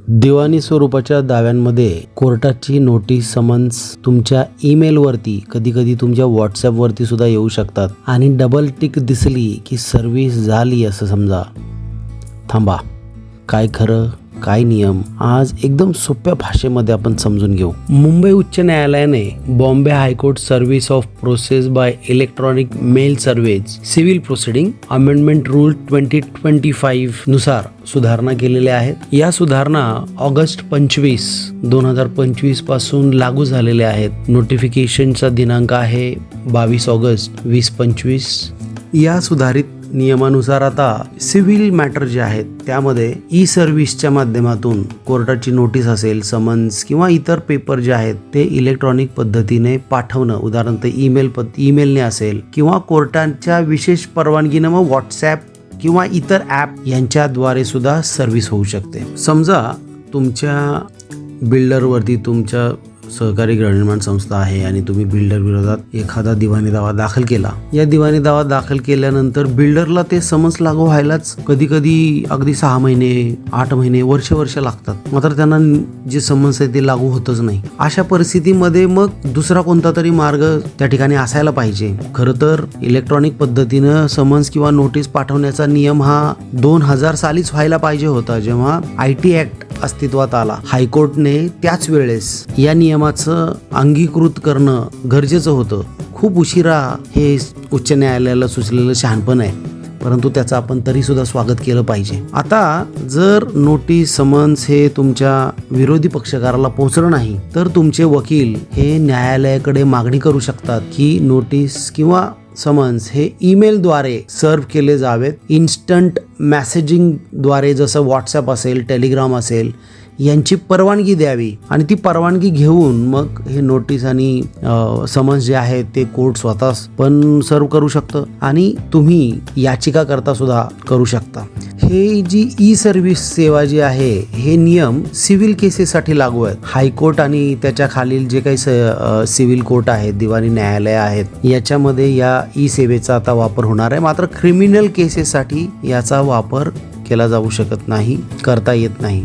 दिवाणी स्वरूपाच्या दाव्यांमध्ये कोर्टाची notice summons तुमच्या ईमेलवरती कधी कधी तुमच्या व्हॉट्सॲपवरती सुद्धा येऊ शकतात. आणि डबल टिक दिसली की सर्व्हिस झाली असं समजा. थांबा. काय खरं? काय नियम? आज एकदम सोप्या भाषेमध्ये आपण समजून घेऊ. मुंबई उच्च न्यायालयाने Bombay High Court service of process by electronic mail service civil proceeding amendment rule twenty twenty फाईव्हनुसार सुधारणा केलेल्या आहेत. या सुधारणा ऑगस्ट पंचवीस दोन हजार पंचवीसपासून लागू झालेल्या आहेत. नोटिफिकेशनचा दिनांक आहे बावीस ऑगस्ट वीस पंचवीस. या सुधारित नियमानुसार आता सिव्हिल मॅटर जे आहेत त्यामध्ये ई सर्व्हिसच्या माध्यमातून कोर्टाची नोटीस असेल समन्स किंवा इतर पेपर जे आहेत ते इलेक्ट्रॉनिक पद्धतीने पाठवणं उदाहरणार्थ ईमेल ईमेलने असेल किंवा कोर्टाच्या विशेष परवानगीनं मग व्हॉट्सॲप किंवा इतर ॲप यांच्याद्वारे सुद्धा सर्व्हिस होऊ शकते. समजा तुमच्या बिल्डरवरती तुमच्या सहकारी गृहनिर्माण संस्था आहे आणि तुम्ही बिल्डर विरोधात एखादा दिवाणी दावा दाखल केला. या दिवाणी दावा दाखल केल्यानंतर बिल्डरला ते समन्स लागू व्हायलाच कधी कधी अगदी सहा महिने आठ महिने वर्ष वर्ष लागतात. मात्र त्यांना जे समन्स आहे ते लागू होतच नाही. अशा परिस्थितीमध्ये मग दुसरा कोणता तरी मार्ग त्या ठिकाणी असायला पाहिजे. खरं तर इलेक्ट्रॉनिक पद्धतीनं समन्स किंवा नोटीस पाठवण्याचा नियम हा दोन हजार सालीच व्हायला पाहिजे होता जेव्हा आय टी ऍक्ट अस्तित्वात आला. हायकोर्टने त्याच वेळेस या नियमाचं अंगीकृत करणं गरजेचं होतं. खूप उशिरा हे उच्च न्यायालयाला सुचलेलं शहाणपण आहे. परंतु त्याचं आपण तरी सुद्धा स्वागत केलं पाहिजे. आता जर नोटीस समन्स हे तुमच्या विरोधी पक्षकाराला पोहोचलं नाही तर तुमचे वकील हे न्यायालयाकडे मागणी करू शकतात की नोटीस किंवा समन्स हे ईमेलद्वारे सर्व केले जावेत. इन्स्टंट मॅसेजिंगद्वारे जसं व्हॉट्सॲप असेल टेलिग्राम असेल यांची परवानगी द्यावी आणि ती परवानगी घेऊन मग हे नोटीस आणि समन्स जे आहे ते कोर्ट स्वतःच पण सर्व करू शकतं आणि तुम्ही याचिका करता सुद्धा करू शकता. हे जी ई सर्व्हिस सेवा जी आहे हे नियम सिव्हिल केसेससाठी लागू आहेत. हायकोर्ट आणि त्याच्या खालील जे काही सिव्हिल कोर्ट आहेत दिवाणी न्यायालय आहेत याच्यामध्ये या ई सेवेचा आता वापर होणार आहे. मात्र क्रिमिनल केसेससाठी याचा वापर केला जाऊ शकत नाही करता येत नाही.